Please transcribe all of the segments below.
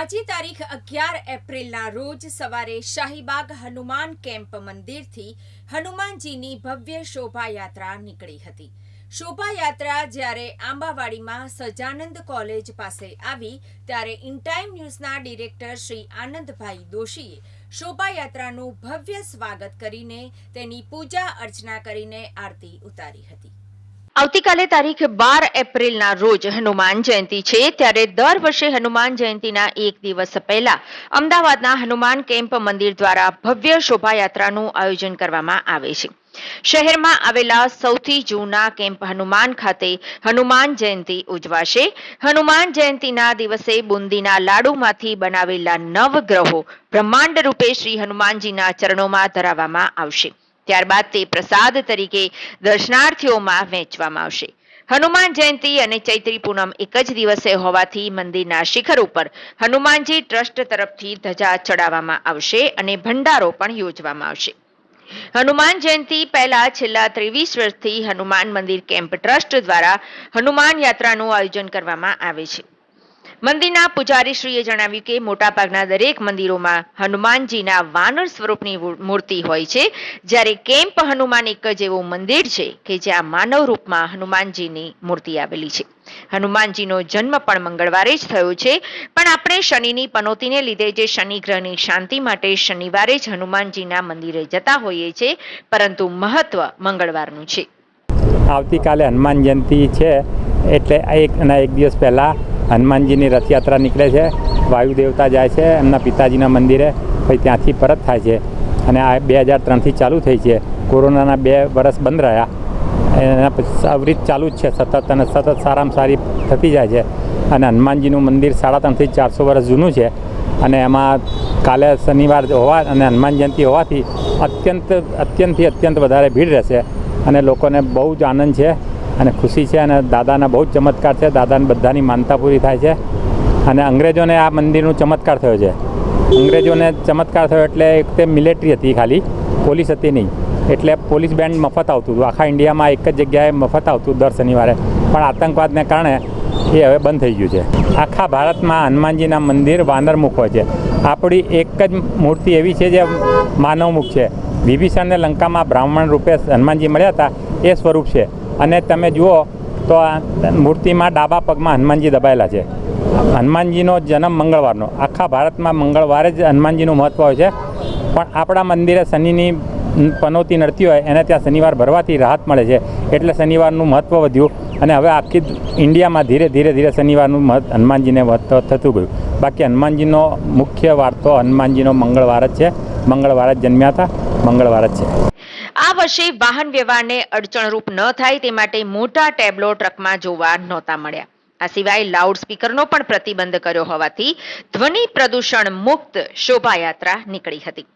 આજે તારીખ અગિયાર એપ્રિલના રોજ સવારે શાહીબાગ હનુમાન કેમ્પ મંદિરથી હનુમાનજીની ભવ્ય શોભાયાત્રા નીકળી હતી. શોભાયાત્રા જ્યારે આંબાવાડીમાં સજાનંદ કોલેજ પાસે આવી, ત્યારે ઇનટાઈમ ન્યૂઝના ડિરેક્ટર શ્રી આનંદભાઈ દોશીએ શોભાયાત્રાનું ભવ્ય સ્વાગત કરીને તેની પૂજા અર્ચના કરીને આરતી ઉતારી હતી. આવતીકાલે તારીખ બાર એપ્રિલના રોજ હનુમાન જયંતિ છે, ત્યારે દર વર્ષે હનુમાન જયંતિના એક દિવસ પહેલા અમદાવાદના હનુમાન કેમ્પ મંદિર દ્વારા ભવ્ય શોભાયાત્રાનું આયોજન કરવામાં આવે છે. શહેરમાં આવેલા સૌથી જૂના કેમ્પ હનુમાન ખાતે હનુમાન જયંતિ ઉજવાશે. હનુમાન જયંતિના દિવસે બુંદીના લાડુમાંથી બનાવેલા નવગ્રહો બ્રહ્માંડ રૂપે શ્રી હનુમાનજીના ચરણોમાં ધરાવવામાં આવશે. ત્યારબાદ તે પ્રસાદ તરીકે દર્શનાર્થીઓમાં વહેંચવામાં આવશે. હનુમાન જયંતિ અને ચૈત્રી પૂનમ એક જ દિવસે હોવાથી મંદિરના શિખર ઉપર હનુમાનજી ટ્રસ્ટ તરફથી ધજા ચડાવવામાં આવશે અને ભંડારો પણ યોજવામાં આવશે. હનુમાન જયંતિ પહેલા છેલ્લા ત્રેવીસ વર્ષથી હનુમાન મંદિર કેમ્પ ટ્રસ્ટ દ્વારા હનુમાન યાત્રાનું આયોજન કરવામાં આવે છે. મંદિરના પૂજારીશ્રીએ જણાવ્યું કે મોટાભાગના દરેક મંદિરોમાં હનુમાનજીના વાનર સ્વરૂપની મૂર્તિ હોય છે. જ્યારે કેમ્પ હનુમાન એક જ એવું મંદિર છે કે જ્યાં માનવ રૂપમાં હનુમાનજીની મૂર્તિ આવેલી છે. હનુમાનજીનો જન્મ પણ મંગળવારે જ થયો છે. પણ આપણે શનિની પનોતીને લીધે જે શનિ ગ્રહની શાંતિ માટે શનિવારે જ હનુમાનજીના મંદિરે જતા હોઈએ છીએ પરંતુ મહત્વ મંગળવારનું છે. આવતીકાલે હનુમાન જયંતિ છે, એટલે એક એક દિવસ પહેલાં હનુમાનજીની રથયાત્રા નીકળે છે, વાયુ દેવતા જાય છે, એમના પિતાજીના મંદિરે, પછી ત્યાંથી પરત થાય છે. અને આ બે હજાર ત્રણથી ચાલુ થઈ છે. કોરોનાના બે વર્ષ બંધ રહ્યા. એના પછી અવરીત ચાલુ જ છે. સતત અને સતત સારામાં સારી થતી જાય છે. અને હનુમાનજીનું મંદિર સાડા ત્રણથી ચારસો વર્ષ જૂનું છે. અને એમાં કાલે શનિવાર હોવા, અને હનુમાન જયંતિ હોવાથી અત્યંત, અત્યંતથી અત્યંત વધારે ભીડ રહેશે. અને લોકોને બહુ જ આનંદ છે. અને ખુશી છે અને દાદાના બહુ જ ચમત્કાર છે. દાદાને બધાની માનતા પૂરી થાય છે. અને અંગ્રેજોને આ મંદિરનું ચમત્કાર થયો છે. અંગ્રેજોને ચમત્કાર થયો એટલે એક તે મિલિટરી હતી ખાલી. પોલીસ હતી નહીં. એટલે પોલીસ બેન્ડ મફત આવતું હતું. આખા ઇન્ડિયામાં એક જ જગ્યાએ મફત આવતું દર શનિવારે. પણ આતંકવાદને કારણે એ હવે બંધ થઈ ગયું છે. આખા ભારતમાં હનુમાનજીના મંદિર વાનરમુખ હોય છે. આપણી એક જ મૂર્તિ એવી છે જે માનવમુખ છે. વિભીષણને લંકામાં બ્રાહ્મણ રૂપે હનુમાનજી મળ્યા હતા. એ સ્વરૂપ છે. અને તમે જુઓ તો આ મૂર્તિમાં ડાબા પગમાં હનુમાનજી દબાયેલા છે. હનુમાનજીનો જન્મ મંગળવારનો. આખા ભારતમાં મંગળવારે જ હનુમાનજીનું મહત્ત્વ હોય છે. પણ આપણા મંદિરે શનિની પનોતી નડતી હોય, એને ત્યાં શનિવાર ભરવાથી રાહત મળે છે. એટલે શનિવારનું મહત્ત્વ વધ્યું અને હવે આખી ઇન્ડિયામાં ધીરે ધીરે ધીરે શનિવારનું મહત્વ હનુમાનજીને મહત્ત્વ થતું ગયું. બાકી હનુમાનજીનો મુખ્ય વાર્તો હનુમાનજીનો મંગળવાર જ છે. મંગળવાર જ જન્મ્યા હતા. મંગળવાર જ છે. વર્ષે વાહન વ્યવહારને અડચણરૂપ ન થાય તે માટે મોટા ટેબ્લો ટ્રકમાં જોવા નહોતા મળ્યા. આ સિવાય લાઉડ પણ પ્રતિબંધ કર્યો હોવાથી ધ્વનિ પ્રદૂષણ મુક્ત શોભાયાત્રા નીકળી હતી.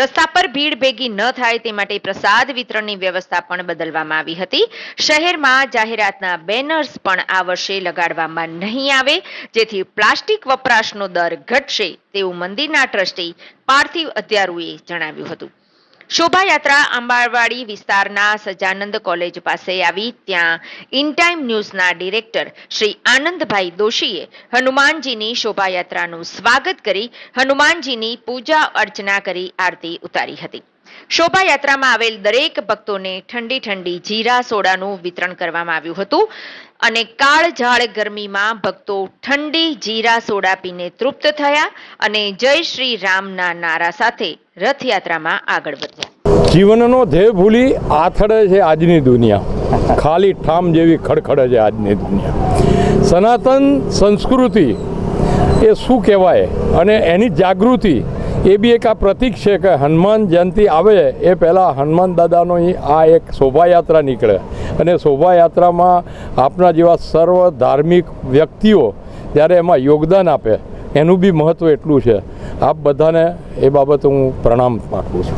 રસ્તા પર ભીડ ભેગી ન થાય તે માટે પ્રસાદ વિતરણની વ્યવસ્થા પણ બદલવામાં આવી હતી. શહેરમાં જાહેરાતના બેનર્સ પણ આ વર્ષે લગાડવામાં નહીં આવે, જેથી પ્લાસ્ટિક વપરાશનો દર ઘટશે તેવું મંદિરના ટ્રસ્ટી પાર્થિવ અત્યારુએ જણાવ્યું હતું. શોભાયાત્રા આંબાવાડી વિસ્તારના સજાનંદ કોલેજ પાસે આવી. ત્યાં ઇનટાઈમ ન્યૂઝના ડિરેક્ટર શ્રી આનંદભાઈ દોશીએ હનુમાનજીની શોભાયાત્રાનું સ્વાગત કરી હનુમાનજીની પૂજા અર્ચના કરી આરતી ઉતારી હતી. શોભાયાત્રામાં આવેલ દરેક ભક્તોને ઠંડી ઠંડી જીરા સોડાનું વિતરણ કરવામાં આવ્યું હતું અને કાળઝાળ ગરમીમાં ભક્તો ઠંડી જીરા સોડા પીને તૃપ્ત થયા અને જય શ્રી રામના નારા સાથે રથયાત્રામાં આગળ વધ્યા. જીવનનો ધ્યેય ભૂલી આથડે છે આજની દુનિયા. ખાલી ઠામ જેવી ખડખડે છે આજની દુનિયા. સનાતન સંસ્કૃતિ એ શું કહેવાય? અને એની જાગૃતિ એ બી એક આ પ્રતીક છે કે હનુમાન જયંતિ આવે એ પહેલાં હનુમાન દાદાનો આ એક શોભાયાત્રા નીકળે. અને શોભાયાત્રામાં આપણા જેવા સર્વ ધાર્મિક વ્યક્તિઓ જ્યારે એમાં યોગદાન આપે. એનું બી મહત્ત્વ એટલું છે. આપ બધાને એ બાબતે હું પ્રણામ પાઠવું છું.